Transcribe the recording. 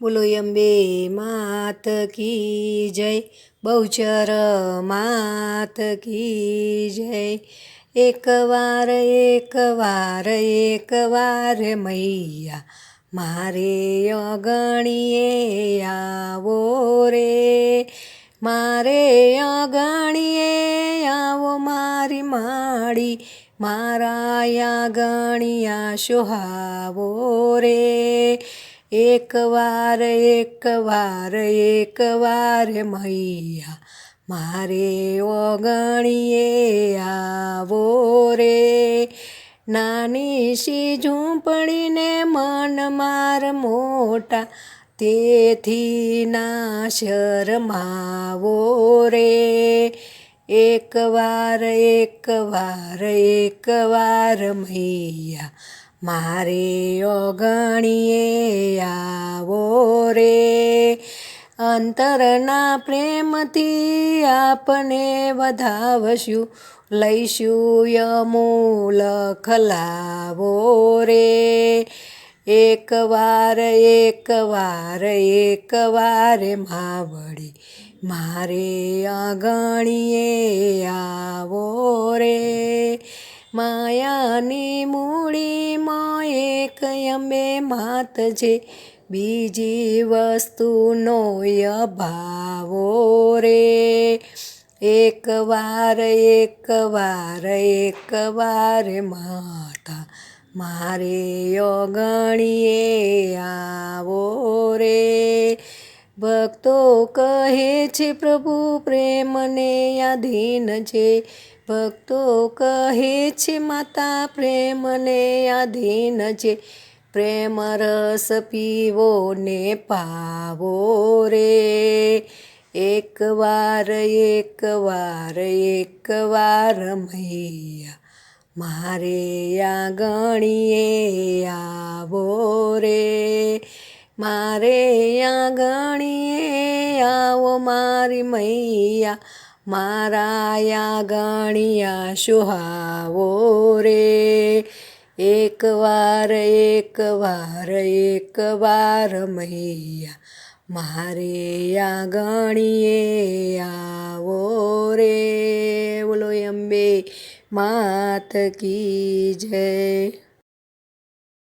બોલો, અંબે માત કી જય, બહુચર માત કી જય. એકવાર એકવાર એકવાર મૈયા, મારે અગણીએ આવો રે, મારે અગણીએ આવો મારી માડી મારા યાગણિયા સોહાવો રે. એકવાર એક વાર મૈયા, મારે ઓગણીએ આવો રે. નાની સી ઝૂંપડીને મન માર મોટા, તેથી ના શરમાવો રે. એકવાર એકવાર એકવાર મૈયા. મારે ઓગણીએ આવો રે. અંતરના પ્રેમથી આપને વધાવશું, લઈશું યમૂલ ખલાવો રે એકવાર એક વાર માવડી, મારે અગણીએ આવો રે. માયાની મૂડીમાં એક અંબે માત છે, બીજી વસ્તુનો અભાવો રે. એક વાર એક વાર એક વાર માતા મારે અગણીએ આવો રે. ભક્તો કહે છે, પ્રભુ, પ્રેમને આધીન છે. ભક્તો કહે છે, માતા, પ્રેમને આધીન છે. પ્રેમ રસ પીવો ને પાવો રે એકવાર એકવાર એકવાર મૈયા મારે આંગણીએ આવો રે. મારે આંગણીએ આવો મારી મૈયા. મારા આંગણિયા સુહાવો રે. એકવાર એકવાર એકવાર મૈયા. મારે આંગણીએ આવો માત કી જય.